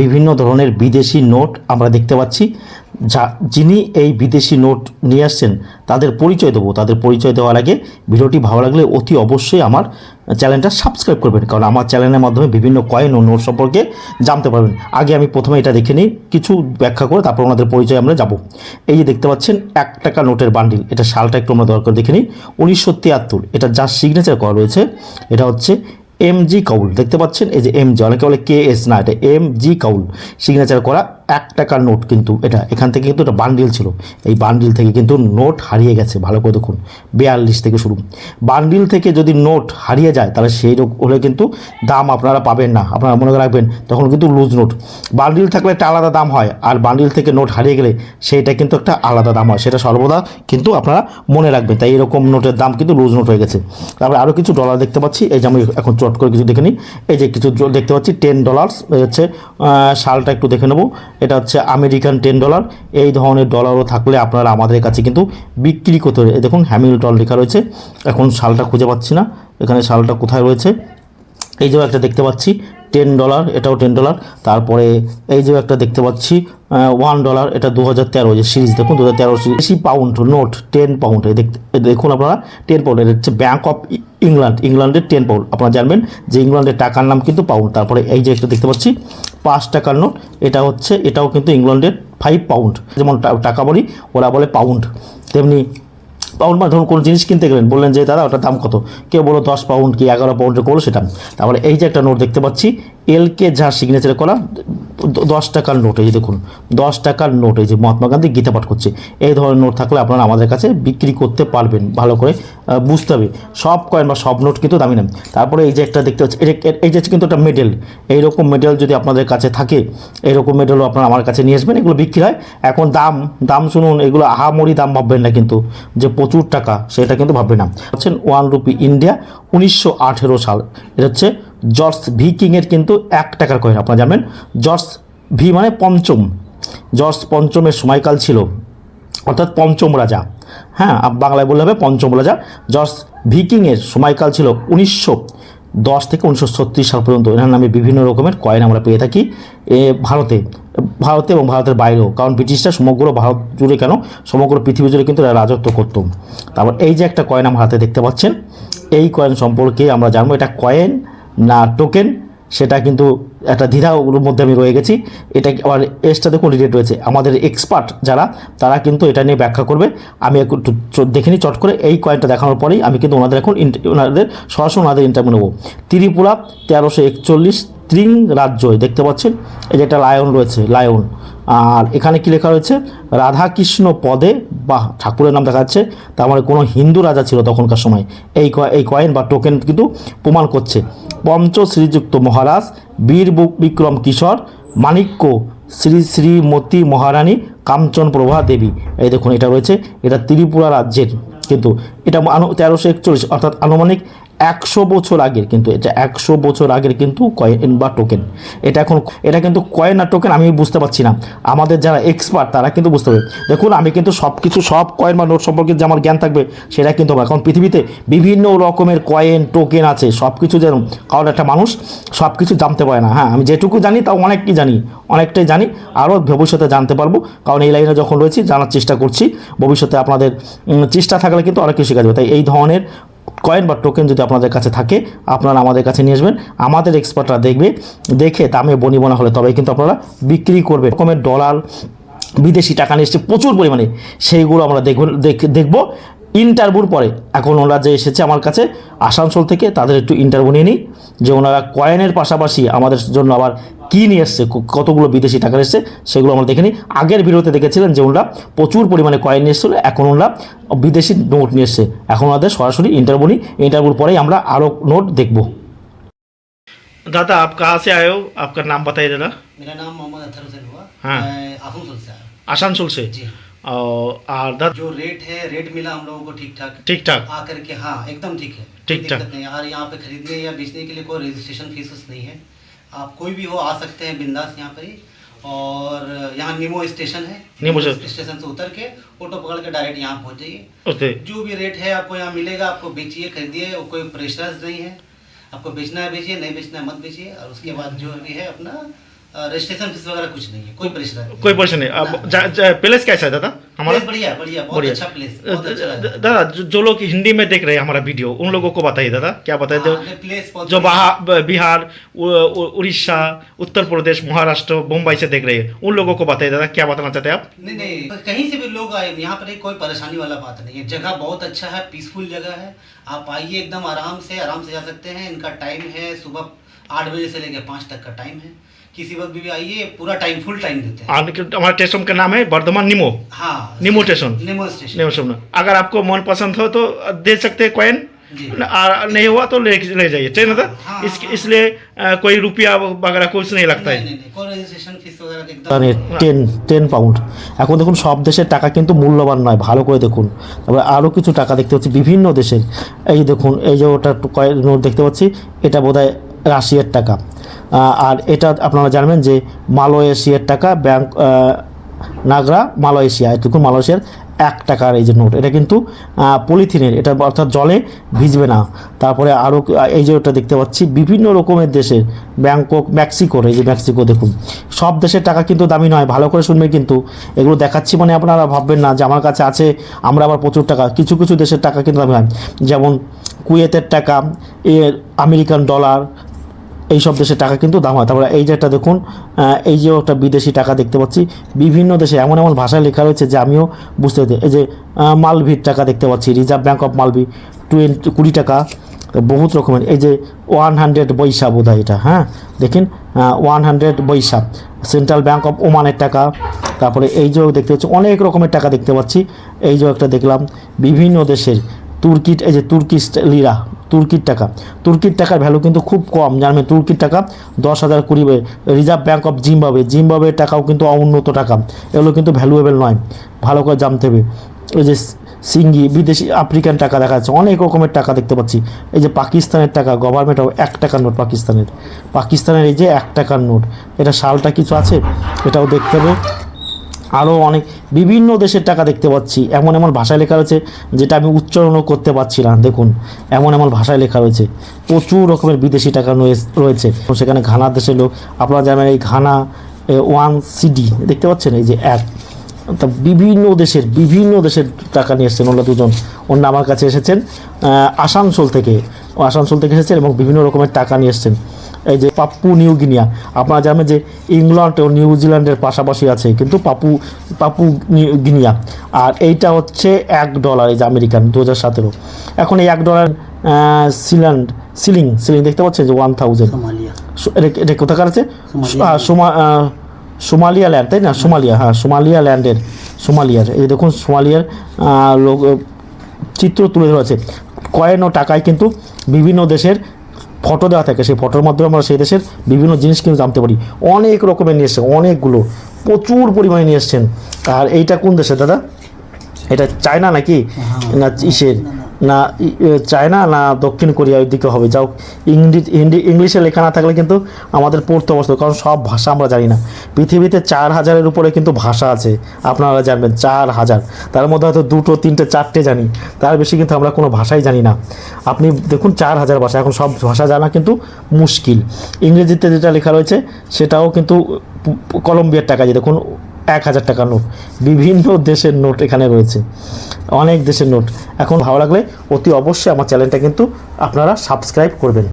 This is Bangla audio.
বিভিন্ন ধরনের বিদেশি নোট আমরা দেখতে পাচ্ছি। যা, যিনি এই বিদেশি নোট নিয়ে আসছেন, তাদের পরিচয় দেবো। তাদের পরিচয় দেওয়ার আগে ভিডিওটি ভালো লাগলে অতি অবশ্যই আমার চ্যানেলটা সাবস্ক্রাইব করবেন, কারণ আমার চ্যানেলের মাধ্যমে বিভিন্ন কয়েন ও নোট সম্পর্কে জানতে পারবেন। আগে আমি প্রথমে এটা দেখে নিই, কিছু ব্যাখ্যা করে তারপর ওনাদের পরিচয় আমরা যাব। এই যে দেখতে পাচ্ছেন, এক টাকা নোটের বান্ডিল। এটা সালটা একটু আমরা দরকার দেখে নিই। উনিশশো তিয়াত্তর, এটা যার সিগনেচার করা রয়েছে, এটা হচ্ছে এম জি কাউল দেখতে পাচ্ছেন, এই যে এম জি অনেকে বলে কে এস না, এটা এম জি কাউল সিগনেচার করা এক টাকার নোট কিন্তু এটা, এখান থেকে কিন্তু এটা বান্ডিল ছিল। এই বান্ডিল থেকে কিন্তু নোট হারিয়ে গেছে, ভালো করে দেখুন। বিয়াল্লিশ থেকে শুরু। বান্ডিল থেকে যদি নোট হারিয়ে যায়, তাহলে সেই হলে কিন্তু দাম আপনারা পাবেন না। আপনারা মনে রাখবেন, তখন কিন্তু লুজ নোট। বান্ডিল থাকলে একটা আলাদা দাম হয়, আর বান্ডিল থেকে নোট হারিয়ে গেলে সেইটা কিন্তু একটা আলাদা দাম হয়। সেটা সর্বদা কিন্তু আপনারা মনে রাখবেন। তাই এরকম নোটের দাম কিন্তু লুজ নোট হয়ে গেছে। তারপরে আরও কিছু ডলার দেখতে পাচ্ছি। এই যে আমি এখন চট করে কিছু দেখে নিই। এই যে কিছু দেখতে পাচ্ছি টেন ডলার্স হচ্ছে সালটা একটু দেখে নেব। এটা হচ্ছে আমেরিকান টেন ডলার এই ধরনের ডলারও থাকলে আপনারা আমাদের কাছে কিন্তু বিক্রি করতে পারে দেখুন হ্যামিল্টন লেখা রয়েছে। এখন শালটা খুঁজে পাচ্ছি না। এখানে শালটা কোথায় রয়েছে? এই যে একটা দেখতে পাচ্ছি। টেন ডলার এটাও টেন ডলার তারপরে এই যে একটা দেখতে পাচ্ছি ওয়ান ডলার এটা দু হাজার তেরো যে সিরিজ দেখুন দু হাজার তেরো series pound note ten pound দেখুন আপনারা টেন পাউন্ড এটা হচ্ছে ব্যাঙ্ক অফ ইংল্যান্ড ইংল্যান্ডের টেন পাউন্ড আপনারা জানবেন যে ইংল্যান্ডের টাকার নাম কিন্তু পাউন্ড তারপরে এই যে একটা দেখতে পাচ্ছি, পাঁচ টাকার নোট এটা হচ্ছে, এটাও কিন্তু ইংল্যান্ডের ফাইভ পাউন্ড যেমন টাকা বলি, ওরা বলে পাউন্ড তেমনি পাউন্ড মানে ধরুন কোনো জিনিস কিনতে গেলেন, বললেন যে, দাদা, ওটার দাম কত? কেউ বলো দশ পাউন্ড কি এগারো পাউন্ডের করল সেটা। তাহলে এই যে একটা নোট দেখতে পাচ্ছি এলকে যা সিগনেচার করা দশ টাকার নোট, এই যে দেখুন, দশ টাকার নোট, এই যে মহাত্মা গান্ধী গীতা পাঠ করছে, এই ধরনের নোট থাকলে আপনারা আমাদের কাছে বিক্রি করতে পারবেন, ভালো করে বুঝতে হবে। সব কয়েন বা সব নোট কিন্তু দামি নেন তারপরে এই যে একটা দেখতে পাচ্ছি এই যে- কিন্তু একটা মেডেল এইরকম মেডেল যদি আপনাদের কাছে থাকে, এইরকম মেডেলও আপনারা আমার কাছে নিয়ে আসবেন, এগুলো বিক্রি হয়। এখন দাম দাম শুনুন, এগুলো আহামরি দাম ভাববেন না কিন্তু, যে প্রচুর টাকা, সেটা কিন্তু ভাববেন না। হচ্ছেন ওয়ান রুপি ইন্ডিয়া, উনিশশো আঠেরো সাল, এটা হচ্ছে জর্জ ভি কিংয়ের কিন্তু এক টাকার কয়েন আপনারা জানবেন। জর্জ ভি মানে পঞ্চম। জর্জ পঞ্চমের সময়কাল ছিল। অর্থাৎ পঞ্চম রাজা। হ্যাঁ বাংলায় বললে হবে পঞ্চম রাজা। জর্জ ভিকিংয়ের সময়কাল ছিল উনিশশো দশ থেকে উনিশশো ছত্রিশ সাল পর্যন্ত। এনার নামে বিভিন্ন রকমের কয়েন আমরা পেয়ে থাকি এ ভারতে। ভারতে এবং ভারতের বাইরেও। কারণ ব্রিটিশরা সমগ্র ভারত জুড়ে কেন? সমগ্র পৃথিবী জুড়ে কিন্তু রাজত্ব করতো। তারপর এই যে একটা কয়েন আমার হাতে দেখতে পাচ্ছেন, এই কয়েন সম্পর্কে আমরা জানব। এটা কয়েন না টোকেন সেটা কিন্তু একটা দ্বিধার মধ্যে আমি রয়ে গেছি। এটা আবার এসটা দেখুন রিলেট রয়েছে? আমাদের এক্সপার্ট যারা, তারা কিন্তু এটা নিয়ে ব্যাখ্যা করবে। আমি একটু দেখে নিই, চট করে এই কয়েনটা দেখানোর পরেই আমি কিন্তু ওনাদের এখন ওনাদের সরাসরি ওনাদের ইন্টারভিউ নেব। ত্রিপুরা তেরোশো একচল্লিশ ত্রিং রাজ্য, দেখতে পাচ্ছেন? এই যে একটা লায়ন রয়েছে লায়ন আর এখানে কি লেখা রয়েছে? রাধাকৃষ্ণ পদে বা ঠাকুরের নাম দেখা যাচ্ছে। তার মানে কোনো হিন্দু রাজা ছিল তখনকার সময়। এই এই কয়েন বা টোকেন কিন্তু প্রমাণ করছে। পঞ্চ শ্রীযুক্ত মহারাজ বীর বিক্রম কিশোর, মাণিক্য শ্রী শ্রীমতী মহারানী কাঞ্চন প্রভা দেবী। এই দেখুন, এটা রয়েছে, এটা ত্রিপুরা রাজ্যের, কিন্তু এটা তেরোশো একচল্লিশ, অর্থাৎ আনুমানিক একশো বছর আগের কিন্তু, এটা একশো বছর আগের কিন্তু কয়েন বা টোকেন এটা এখন, এটা কিন্তু কয়েন আর টোকেন আমি বুঝতে পারছি না। আমাদের যারা এক্সপার্ট তারা কিন্তু বুঝতে পারবে। দেখুন, আমি কিন্তু সব কিছু সব কয়েন বা নোট সম্পর্কে যে আমার জ্ঞান থাকবে, সেটা কিন্তু এখন পৃথিবীতে বিভিন্ন রকমের কয়েন টোকেন আছে সব কিছু যেন কারণ একটা মানুষ সব কিছু জানতে পারে না। হ্যাঁ আমি যেটুকু জানি, তাও অনেকই জানি, অনেকটাই জানি, আরও ভবিষ্যতে জানতে পারব। কারণ এই লাইনে যখন রয়েছি, জানার চেষ্টা করছি, ভবিষ্যতে আপনাদের চেষ্টা থাকলে কিন্তু অনেক কিছু শেখা যাবে। তাই এই ধরনের কয়েন বা টোকেন যদি আপনাদের কাছে থাকে, আপনারা আমাদের কাছে নিয়ে আসবেন। আমাদের এক্সপার্টরা দেখবে, দেখে দামে বনিবনা হলে তবেই কিন্তু আপনারা বিক্রি করবে রকমের ডলার বিদেশি টাকা নিয়ে এসছে প্রচুর পরিমাণে। সেইগুলো আমরা দেখব, দেখ- দেখব। ইন্টারভিউর পরে এখন ওনারা যে এসেছে আমার কাছে আসানসোল থেকে তাদের একটু ইন্টারভিউ নিয়ে নিই যে ওনারা কয়েনের পাশাপাশি আমাদের জন্য আবার কী নিয়ে এসছে ক- কতগুলো বিদেশি টাকা এসছে সেগুলো আমরা দেখে নিই আগের ভিডিওতে দেখেছিলেন যে ওনারা প্রচুর পরিমাণে কয়েন নিয়ে এসেছিল এখন ওনারা বিদেশি নোট নিয়ে এসছে এখন ওনাদের সরাসরি ইন্টারভিউ নিই ইন্টারভিউর পরেই আমরা আরও নোট দেখব दादा आप कहाँ से आए हो आपका नाम बताइए दादा मेरा नाम मोहम्मद अतर हुसैन हुआ हाँ। मैं आसनसोल से आया आसानसोल से जी और दादा जो रेट है रेट मिला हम लोगों को ठीक ठाक। ठीक ठाक। आकर के हाँ एकदम ठीक है। ठीक ठाक। नहीं और यहाँ पे खरीदने या बेचने के लिए कोई रजिस्ट्रेशन फ़ीस नहीं है। आप कोई भी हो आ सकते हैं बिंदास यहाँ पर ही। और यहाँ निमो स्टेशन है। निमो स्टेशन। स्टेशन से उतर के ऑटो पकड़ के डायरेक्ट यहाँ पहुँच जाइए। जो भी रेट है आपको यहाँ मिलेगा। आपको बेचिए खरीदिए। कोई प्रेशर नहीं है। आपको बेचना है बेचिए नहीं बेचना है मत बेचिए। और उसके बाद जो भी है अपना रजिस्ट्रेशन फ़ीस वगैरह कुछ नहीं है कोई परेशानी नहीं कोई परेशानी नहीं अब जा- जा- प्लेस कैसा है दादा? हमारा? बढ़िया बढ़िया बहुत बढ़िया। अच्छा प्लेस बहुत अच्छा लगा दादा जो, जो लोग हिंदी में देख रहे हैं हमारा वीडियो उन लोगों को बताइए दादा क्या बताइए? जो हाँ, नहीं, प्लेस बहुत जो बाहर उड़ीसा उत्तर प्रदेश महाराष्ट्र मुंबई से देख रहे हैं उन लोगों को बताइए दादा क्या बताना चाहते हैं आप? नहीं नहीं कहीं से भी लोग आए यहाँ पर कोई परेशानी वाला बात नहीं है। जगह बहुत अच्छा है पीसफुल जगह है। आप आइए एकदम आराम से आराम से जा सकते हैं। इनका टाइम है सुबह आठ बजे से लेकर पाँच तक का टाइम है। किसी वक्त भी आइए पूरा टाइम फुल टाइम देते हैं और हमारे स्टेशन का नाम है वर्धमान निमो हाँ Nimo station Nimo station Nimo station अगर आपको मन पसंद हो तो दे सकते हैं कॉइन जी। और नहीं हुआ तो ले ले जाइए ठीक है ना हाँ, इस, हाँ। इसलिए अ, कोई रुपया वगैरह कुछ नहीं लगता नहीं है नहीं नहीं कोई रजिस्ट्रेशन फीस वगैरह का মানে एकदम টেন টেন পাউন্ড এখন দেখুন সব দেশের টাকা কিন্তু মূল্যবান নয় ভালো করে দেখুন তারপরে আরও কিছু টাকা দেখতে পাচ্ছি বিভিন্ন দেশের এই যে দেখুন এই যে ওটা কয়েক নোট দেখতে পাচ্ছি এটা বোধহয় রাশিয়ার টাকা আহ, আর এটা আপনারা জানবেন যে মালয়েশিয়ার টাকা ব্যাংক নাগরা, মালয়েশিয়া এটুকু মালয়েশিয়ার এক টাকার এই যে নোট, এটা কিন্তু পলিথিনের, এটা অর্থাৎ জলে ভিজবে না। তারপরে আরও এই যে ওটা দেখতে পাচ্ছি, বিভিন্ন রকমের দেশের, ব্যাংকক, মেক্সিকোর, এই যে মেক্সিকো দেখুন। সব দেশের টাকা কিন্তু দামি নয়, ভালো করে শুনবে কিন্তু। এগুলো দেখাচ্ছি মানে আপনারা ভাববেন না যে আমার কাছে আছে, আমরা আবার প্রচুর টাকা, কিছু কিছু দেশের টাকা কিন্তু দামি হয়। যেমন কুয়েতের টাকা, এর আমেরিকান ডলার এই সব দেশের টাকা কিন্তু দাম হয়। তারপরে এই যে একটা দেখুন এই যে একটা বিদেশি টাকা দেখতে পাচ্ছি, বিভিন্ন দেশে এমন এমন ভাষায় লেখা রয়েছে যে আমিও বুঝতে পারি এই যে মালভির টাকা দেখতে পাচ্ছি reserve bank of Malawi twenty কুড়ি টাকা, বহুত রকমের। এই যে ওয়ান হান্ড্রেড বৈশা বোধ হয় এটা হ্যাঁ? দেখেন ওয়ান হান্ড্রেড বৈশা সেন্ট্রাল ব্যাঙ্ক অফ ওমানের টাকা, তারপরে এই যে দেখতে পাচ্ছি, অনেক রকমের টাকা দেখতে পাচ্ছি। এই যে একটা দেখলাম, বিভিন্ন দেশের তুর্কি, এই যে তুর্কি লিরা তুর্কির টাকা। তুর্কির টাকার ভ্যালু কিন্তু খুব কম। জানবেন তুর্কির টাকা দশ হাজার কুড়ি রিজার্ভ ব্যাঙ্ক অফ জিম্বাবে জিম্বাবের টাকাও কিন্তু অউন্নত টাকা। এগুলো কিন্তু ভ্যালুয়েবল নয়। ভালো করে জানতে হবে। এই যে সিঙ্গি, বিদেশি আফ্রিকান টাকা দেখা যাচ্ছে। অনেক রকমের টাকা দেখতে পাচ্ছি। এই যে পাকিস্তানের টাকা গভর্নমেন্ট অফ এক টাকার নোট পাকিস্তানের। পাকিস্তানের এই যে এক টাকার নোট, এটা সালটা কিছু আছে? এটাও দেখতে হবে। আরও অনেক বিভিন্ন দেশের টাকা দেখতে পাচ্ছি। এমন এমন ভাষায় লেখা রয়েছে, যেটা আমি উচ্চারণও করতে পারছি না। দেখুন, এমন এমন ভাষায় লেখা রয়েছে। প্রচুর রকমের বিদেশি টাকা রয়ে- রয়েছে। সেখানে ঘানার দেশের লোক, আপনারা জানেন এই ঘানা ওয়ান সিডি, দেখতে পাচ্ছেন? এই যে এক। তা বিভিন্ন দেশের বিভিন্ন দেশের টাকা নিয়ে এসেছেন ওরা দুজন। অন্য আমার কাছে এসেছেন আসানসোল থেকে। আসানসোল থেকে এসেছেন এবং বিভিন্ন রকমের টাকা নিয়ে এসেছেন। এই যে পাপ্পু নিউ গিনিয়া। আপনারা জানেন যে ইংল্যান্ড ও নিউজিল্যান্ডের পাশাপাশি আছে কিন্তু পাপু পাপু নিউ গিনিয়া। আর এইটা হচ্ছে এক ডলার এই যে আমেরিকান দু হাজার সতেরো। এখন এই এক ডলার সিল্যান্ড সিলিং সিলিং দেখতে পাচ্ছেন যে ওয়ান থাউজেন্ড। এটা কোথাকার আছে? সোমা সোমালিয়া ল্যান্ড তাই না? সোমালিয়া হ্যাঁ সোমালিয়া ল্যান্ডের সোমালিয়ার এই দেখুন সোমালিয়ার লোক চিত্র তুলে ধরা আছে কয়েন ও টাকায় কিন্তু বিভিন্ন দেশের ফটো দেওয়া থাকে সেই ফটোর মাধ্যমে আমরা সেই দেশের বিভিন্ন জিনিস কিন্তু জানতে পারি। অনেক রকমের নিয়ে এসছে অনেকগুলো প্রচুর পরিমাণে নিয়ে এসছেন। আর এইটা কোন দেশে দাদা? এটা চায়না নাকি? না ইসের? না চায়না না দক্ষিণ কোরিয়া ওই দিকে হবে? যাও ইংরেজি হিন্দি, ইংলিশে লেখা না থাকলে কিন্তু আমাদের পড়তে অবস্থা কারণ সব ভাষা আমরা জানি না। পৃথিবীতে চার হাজারের উপরে কিন্তু ভাষা আছে, আপনারা জানবেন, চার হাজার। তার মধ্যে হয়তো দুটো, তিনটে, চারটে জানি, তার বেশি কিন্তু আমরা কোনো ভাষাই জানি না। আপনি দেখুন, চার হাজার ভাষা, এখন সব ভাষা জানা কিন্তু মুশকিল। ইংরেজিতে যেটা লেখা রয়েছে, সেটাও কিন্তু কলম্বিয়ার টাকা যে দেখুন এক হাজার টাকার নোট। বিভিন্ন দেশের নোট এখানে রয়েছে। অনেক দেশের নোট। এখন ভালো লাগলে অতি অবশ্যই আমার চ্যানেলটা কিন্তু আপনারা সাবস্ক্রাইব করবেন।